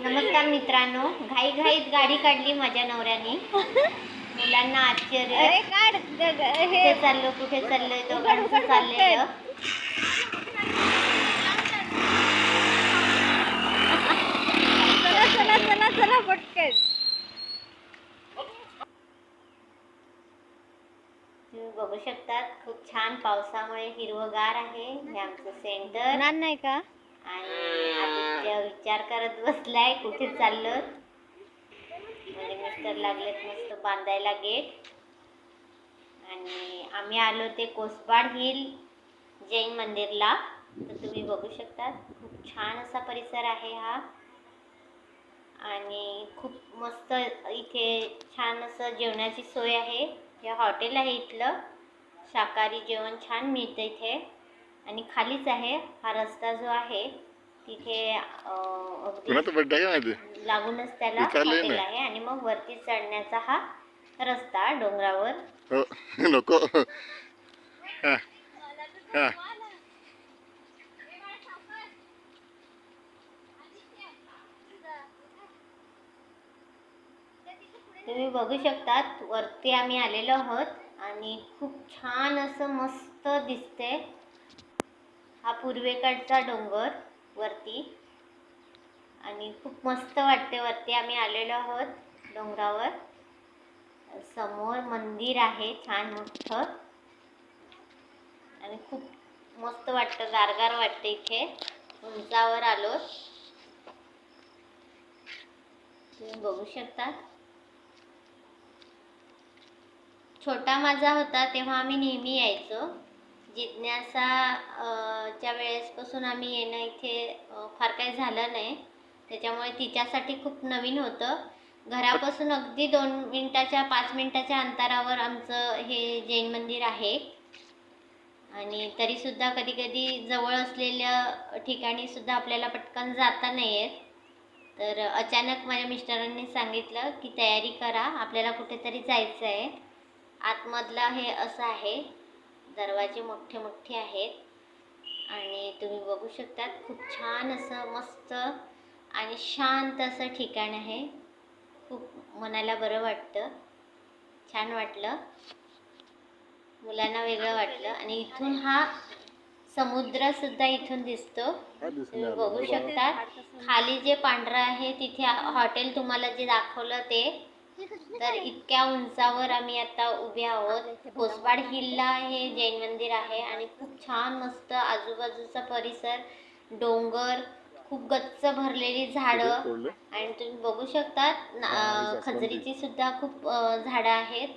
नमस्कार मित्रांनो घाई घाईत गाडी काढली माझ्या नवऱ्याने. मुलांना आश्चर्य. काढ हे. कुठे चाललो कुठे चाललोय दोघांचं उघड, चाललेलं. चला चला चला चला पटकन. तुम्ही बघू शकतात खूप छान पावसामुळे हिरवगार आहे हे आमचं सेंटर नाही का? आणि आदित्य विचार करत बसलाय कुठे चाललो? म्हणजे मिस्टर लागलेत मस्त बांधायला गेट. आणि आम्ही आलो ते कोसबाड हिल जैन मंदिरला. तर तुम्ही बघू शकता खूप छान असा परिसर आहे हा. आणि खूप मस्त इथे छान असं जेवणाची सोय आहे. हे हॉटेल आहे इथलं. शाकाहारी जेवण छान मिळतं इथे. आणि खालीच आहे हा रस्ता जो आहे तिथे अगदी लागूनच त्याला हॉटेल. आहे आणि मग वरती चढण्याचा हा रस्ता डोंगरावर. हो नको. हा हा. तुम्ही बघू शकतात वरती आम्ही आलेलो आहोत आणि खूप छान असं मस्त दिसते हा पूर्वेकडचा डोंगर. वरती. आणि खूप मस्त वाटते वरती. आम्ही आलेलो आहोत डोंगरावर. समोर मंदिर आहे छान मोठं. आणि खूप मस्त वाटतं गारगार वाटतं इथे. उंचावर आलो. तुम्ही बघू शकता. छोटा माझा होता तेव्हा आम्ही नेहमी यायचो. जिज्ञासा च्या वेळेसपासून आम्ही येणं इथे फार काही झालं नाही. त्याच्यामुळे तिच्यासाठी खूप नवीन होतं. घरापासून अगदी दोन मिनटाच्या पाच मिनटाच्या अंतरावर आमचं हे जैन मंदिर आहे. आणि तरीसुद्धा कधी कधी जवळ असलेल्या ठिकाणीसुद्धा आपल्याला पटकन जाता नाही येत. तर अचानक माझ्या मिस्टरांनी सांगितलं की तयारी करा आपल्याला कुठेतरी जायचं आहे आतमधला हे असं आहे. दरवाजे मोठे मोठे आहेत. आणि तुम्ही बघू शकता खूप छान असं मस्त आणि शांत असं ठिकाण आहे. खूप मनाला बरं वाटतं. छान वाटलं. मुलांना वेगळं वाटलं. आणि इथून हा समुद्र सुद्धा इथून दिसतो. तुम्ही. बघू शकता खाली जे पांढरं आहे तिथे हॉटेल तुम्हाला जे दाखवलं ते तर इतक्या उंचावर आम्ही आता उभे आहोत. कोसबाड हिलला हे जैन मंदिर आहे आणि खूप छान मस्त आजूबाजूचा परिसर. डोंगर खूप गच्च भरलेली झाडं? आणि तुम्ही बघू शकता खजरीची सुद्धा खूप झाडं आहेत.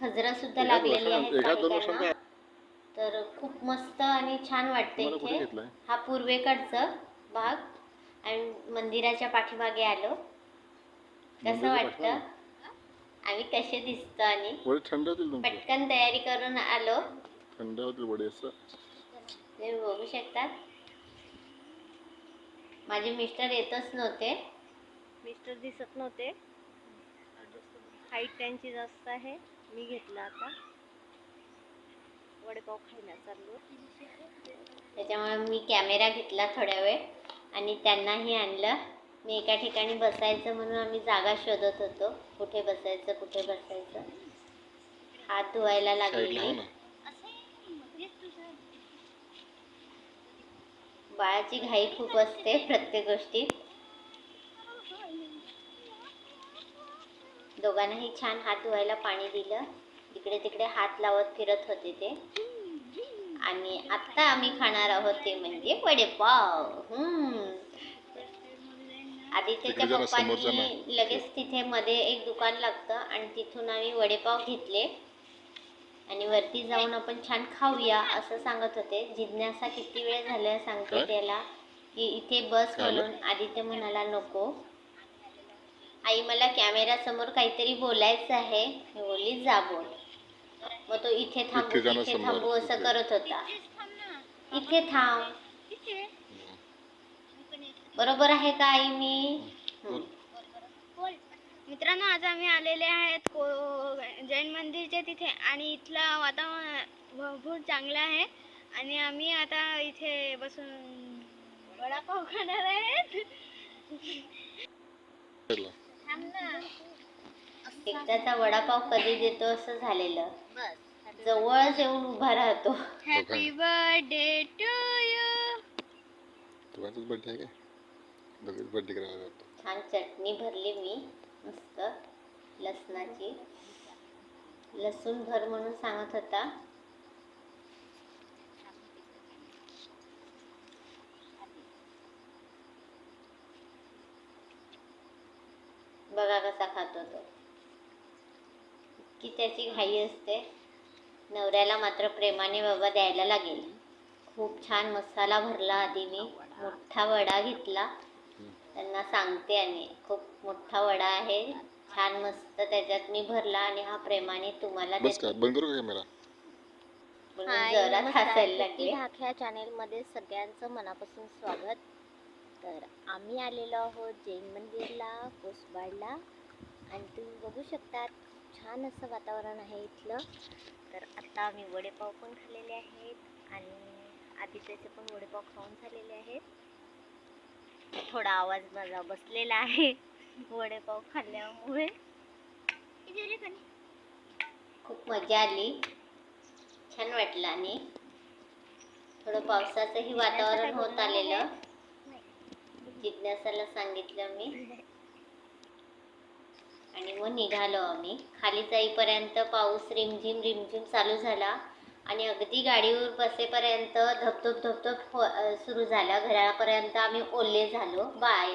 खजरं सुद्धा लागलेली आहेत तर खूप मस्त आणि छान वाटतं इथे. हा पूर्वेकडचं भाग. आणि मंदिराच्या पाठीमागे आलो. कसं वाटतं? आम्ही कसे दिसतो आणि वडे थंड होतील तुमचे. पटकन तयारी करून आलो. थंड होतील वडे असं. तुम्ही बघू शकता. माझे मिस्टर येतच नव्हते. मिस्टर दिसत नव्हते. हाईट त्यांची जास्त आहे. मी घेतला आता. वडेपाव खायला चाललो. त्याच्यामुळे मी कॅमेरा घेतला थोड्या वेळ आणि त्यांनाही आणलं. मी एका ठिकाणी बसायचं म्हणून आम्ही जागा शोधत होतो. कुठे बसायचं कुठे बसायचं. हात धुवायला साईडला हो लागलेली बाळाची घाई खूप असते प्रत्येक गोष्टीत दोघांनाही छान हात धुवायला पाणी दिलं. इकडे तिकडे हात लावत फिरत होते ते. आणि आत्ता आम्ही खाणार आहोत ते म्हणजे वडेपाव. जरा जा ना. पप्पांनी लगेच तिथे मध्ये एक दुकान लागतं आणि तिथून आम्ही वडेपाव घेतले. आणि वरती जाऊन आपण छान खाऊया असं सांगत होते. जिज्ञासा किती वेळ झालं सांगते काय? त्याला. की इथे बस काय आलं? म्हणून आदित्य म्हणाला नको. आई मला कॅमेरा समोर काहीतरी बोलायचं आहे. मी बोलली जा बोल. मग तो इथे थांबू इथे जाणं इथे समोर, थांबू असं इथे. करत होता. इथे थांब. बरोबर आहे का आई मी? मित्रांनो आज आम्ही आलेले आहेत जैन मंदिरच्या तिथे आणि इथलं वातावरण भरपूर चांगलं आहे. आणि आम्ही आता इथे बसून वडापाव खाणार आहेत. एकदाचा वडापाव कधी देतो असं झालेलं. जवळच येऊन उभा राहतो. Happy birthday to you birthday आहे बर्थडे करायला जातो छान चटणी भरली मी मस्त. लसणाची. लसूण भर म्हणून सांगत होता. बघा कसा खातो तो. की त्याची घाई असते. नवऱ्याला मात्र प्रेमाने बाबा द्यायला लागेल. खूप छान मसाला भरला आधी मी. मोठा वडा घेतला. त्यांना सांगते आणि खूप मोठा वडा आहे. छान मस्त त्याच्यात मी भरला आणि हा प्रेमाने तुम्हाला बस का? देते. बंद करू का कॅमेरा म्हणून जोरात हसायला लागले. ढाक ह्या चॅनेलमध्ये सगळ्यांचं मनापासून स्वागत. तर आम्ही आलेलो आहोत जैन मंदिरला कोसबाडला. आणि तुम्ही बघू शकता छान असं वातावरण आहे इथलं. तर आता आम्ही वडेपाव पण खाल्लेले आहेत आणि आधी त्याचे पण वडेपाव खाऊन झालेले आहेत. थोडा आवाज माझा बसलेला आहे. वडेपाव खाल्ल्यामुळे. खूप मजा आली. छान वाटलं आणि थोडं पावसाचंही वातावरण होत आलेलं. जिज्ञासाला सांगितलं मी. आणि मग निघालो आम्ही. खाली जाईपर्यंत पाऊस रिमझिम रिमझिम चालू झाला. आणि अगदी गाडीवर बसेपर्यंत धबधब धबधब हो- सुरू झाला. घरापर्यंत आम्ही ओले झालो. बाय.